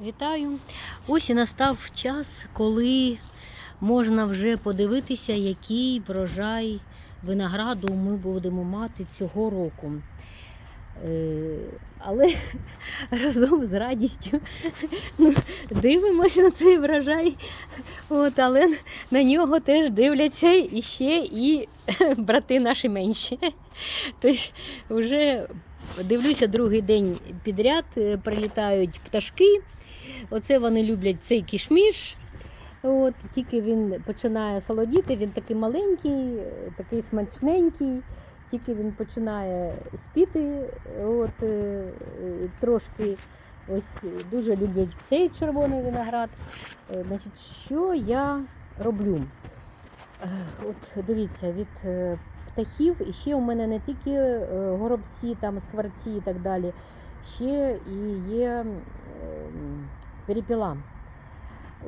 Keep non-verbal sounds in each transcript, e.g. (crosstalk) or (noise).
Вітаю! Ось і настав час, коли можна вже подивитися, який врожай винограду ми будемо мати цього року. Е, Але (laughs) разом з радістю (laughs) ну, дивимося на цей врожай, От, але на нього теж дивляться іще і (laughs) брати наші менші. Тобто вже дивлюся другий день підряд, е, прилітають пташки. Оце вони люблять цей кішміш. От, тільки він починає солодіти, він такий маленький, такий смачненький, тільки він починає спіти. От, е, трошки ось дуже люблять цей червоний виноград. Е, Значить, що я роблю? От дивіться, від птахів і ще у мене не тільки е, горобці, там скворці і так далі, ще і є перепіла.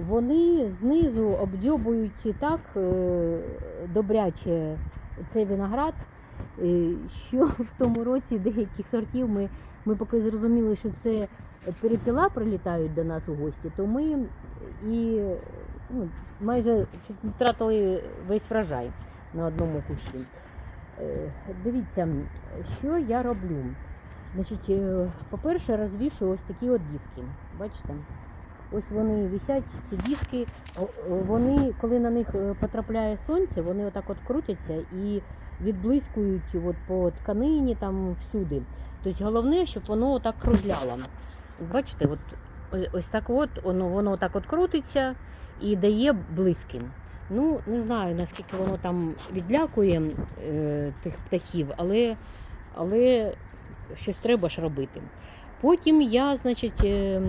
Вони знизу обдьобують так е, добряче цей виноград, е, що (laughs) в тому році деяких сортів ми, ми поки зрозуміли, що це перепіла прилітають до нас у гості, то ми і ну, майже втратили весь врожай на одному кущі. Е, Дивіться, що я роблю. Значить, е, по-перше, розвішую ось такі от диски. Бачите? Ось вони висять, ці диски. Вони, коли на них е, потрапляє сонце, вони отак от крутяться і відблискують от по тканині там всюди. Тобто головне, щоб воно отак кружляло. Бачите, от, ось так от воно, воно так от крутиться і дає блиски. Ну, не знаю, наскільки воно там відлякує е, тих птахів, але, але щось треба ж робити. Потім я, значить, е,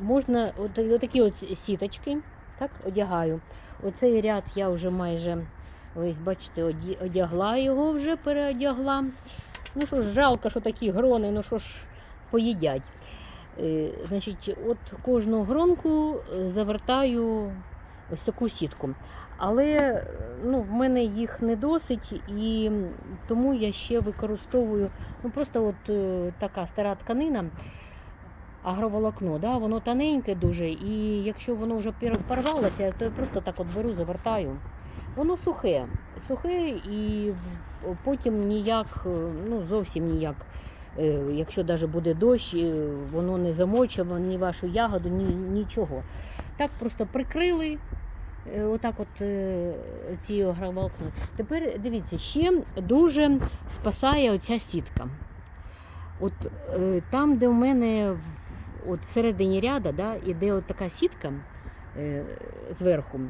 можна от, отакі от сіточки так, одягаю. Оцей ряд я вже майже, ось бачите, одягла його вже, переодягла. Ну що ж, жалко, що такі грони, ну що ж поїдять. Е, Значить, от кожну гронку е, завертаю ось таку сітку. Але ну, в мене їх не досить, і тому я ще використовую ну, просто от е, така стара тканина, агроволокно, да, воно тоненьке дуже, і якщо воно вже порвалося, то я просто так от беру, завертаю. Воно сухе, сухе і потім ніяк, е, ну зовсім ніяк. е, Якщо навіть буде дощ, е, воно не замочить ні вашу ягоду, ні, нічого. Так просто прикрили, Е, Отак от е, ці агроволокна. Тепер дивіться, ще дуже спасає оця сітка. От е, там, де в мене от всередині ряда, да, іде от така сітка зверху,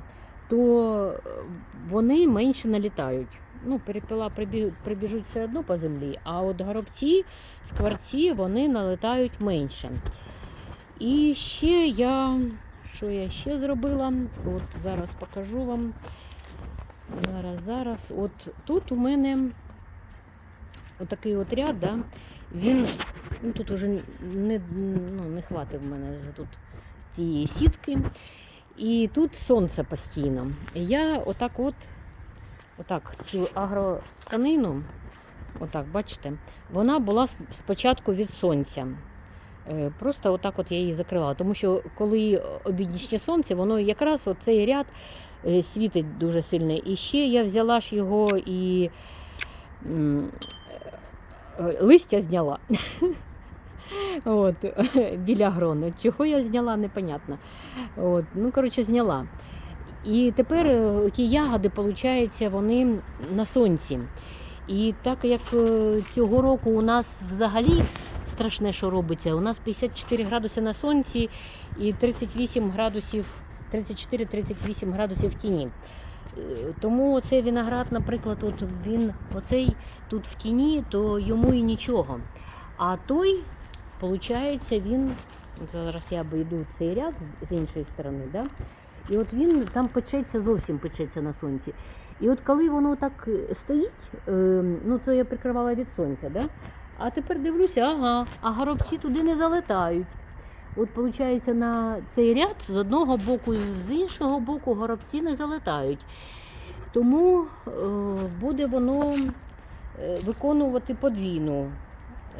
то вони менше налітають. Ну, перепила прибіжуть все одно по землі, а от горобці, скворці, вони налітають менше. І ще я що я ще зробила? От зараз покажу вам. Зараз, зараз. От тут у мене отакий от ряд, да? він ну, тут уже не, ну, не хватить в мене вже тут тієї сітки. І тут сонце постійно. Я отак от, отак, цю агротканину, отак, бачите, вона була спочатку від сонця. Е, Просто отак от я її закривала. Тому що коли обіднішнє сонце, воно якраз цей ряд е, світить дуже сильно. І ще я взяла ж його і е, листя зняла. (laughs) От, (laughs) біля грону. Чого я зняла, непонятно. От, ну, коротше, зняла. І тепер е, ті ягоди, виходить, вони на сонці. І так як е, цього року у нас взагалі страшне, що робиться. У нас 54 градуси на сонці і 38 градусів, 34-38 градусів в тіні. Е, Тому цей виноград, наприклад, от він оцей тут в тіні, то йому і нічого. А той, виходить, він. Зараз я обійду цей ряд з іншої сторони, да? і от він там печеться, зовсім печеться на сонці. І от коли воно так стоїть, е, ну це я прикривала від сонця, да? А тепер дивлюся, ага, а горобці туди не залетають. От, виходить, на цей ряд з одного боку і з іншого боку горобці не залетають. Тому е, буде воно е, виконувати подвійну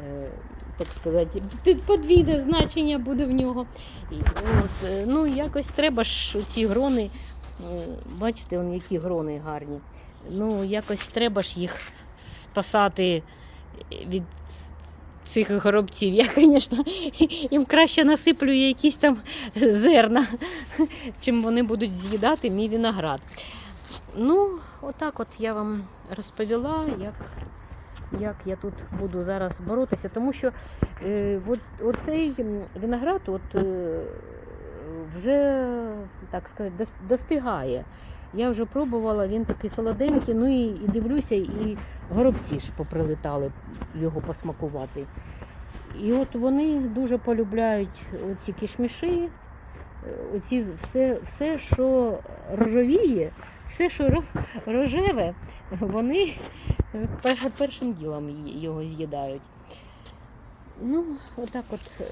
е, так сказати, подвійне значення буде в нього. І, от, е, ну, якось треба ж ці грони, е, бачите, вон, які грони гарні. Ну, якось треба ж їх спасати від цих горобців. Я, звісно, (laughs) їм краще насиплю якісь там зерна, чим вони будуть з'їдати мій виноград. Ну, отак от я вам розповіла, як, як я тут буду зараз боротися, тому що е, от, оцей виноград от, е, вже, так сказати, достигає. Я вже пробувала, він такий солоденький, ну і, і дивлюся, і горобці ж поприлетали його посмакувати. І от вони дуже полюбляють оці кишміші, е, оці все, все, що рожовіє, все, що рожеве, вони першим ділом його з'їдають. Ну, отак от е,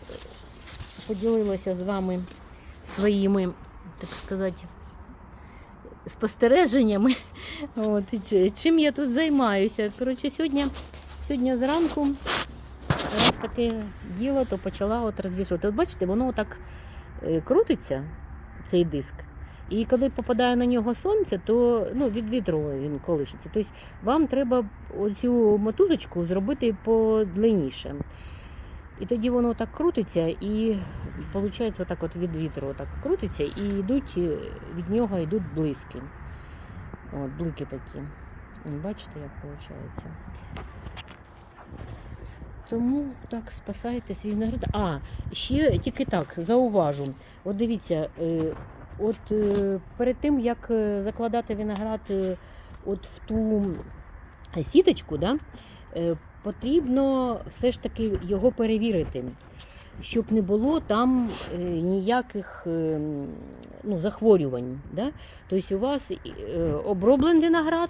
поділилася з вами своїми, так сказати, спостереженнями. От, чим я тут займаюся. Коротше, сьогодні, сьогодні зранку, раз таке діло, то почала от розвішувати. От бачите, воно отак е, крутиться, цей диск. І коли попадає на нього сонце, то ну, від вітру він колишиться. Тобто вам треба оцю мотузочку зробити подлинніше. І тоді воно так крутиться, і виходить, отак от від вітру отак крутиться, і йдуть е, від нього йдуть блиски. От, блики такі. Бачите, як виходить. Тому так спасайте свій виноград. А, ще тільки так, зауважу. От дивіться, е, от е, перед тим, як закладати виноград от в ту сіточку, да, потрібно все ж таки його перевірити, щоб не було там е, ніяких е, ну, захворювань. Да? Тобто у вас е, оброблений виноград.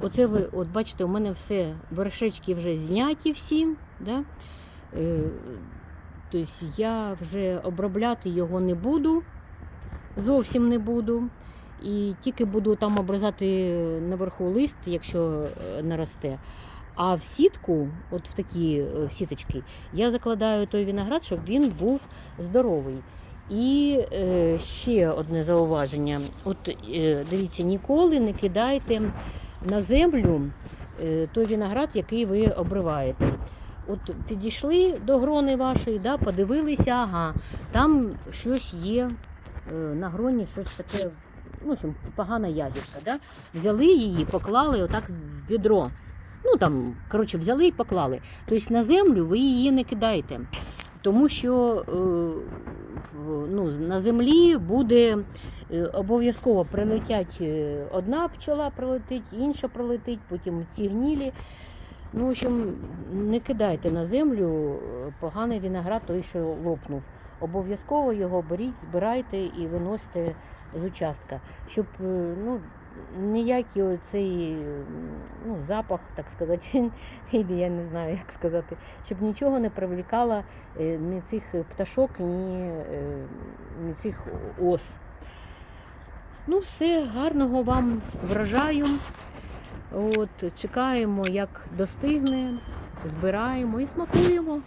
Оце ви, от бачите, у мене все вершечки вже зняті всі. Да? Тобто я вже обробляти його не буду, зовсім не буду. І тільки буду там обрізати наверху лист, якщо наросте. А в сітку, от в такі е, сіточки, я закладаю той виноград, щоб він був здоровий. І е, ще одне зауваження: от е, дивіться, ніколи не кидайте на землю е, той виноград, який ви обриваєте. От підійшли до грони вашої, да, подивилися, ага, там щось є е, на гроні, щось таке, ну, погана ягідка. Да? Взяли її, поклали отак в відро. Ну там, коротше, взяли і поклали. Тобто на землю ви її не кидаєте, тому що е, ну, на землі буде е, обов'язково прилетять е, одна пчола прилетить, інша прилетить, потім ці гнілі. Ну, в общем, не кидайте на землю поганий виноград, той, що лопнув. Обов'язково його беріть, збирайте і виносите з участка, щоб ну, ніякий оцей ну, запах, так сказати, (laughs) я не знаю, як сказати, щоб нічого не привлікало е, ні цих пташок, ні, е, ні цих ос. Ну, все, гарного вам врожаю. От, чекаємо, як достигне, збираємо і смакуємо.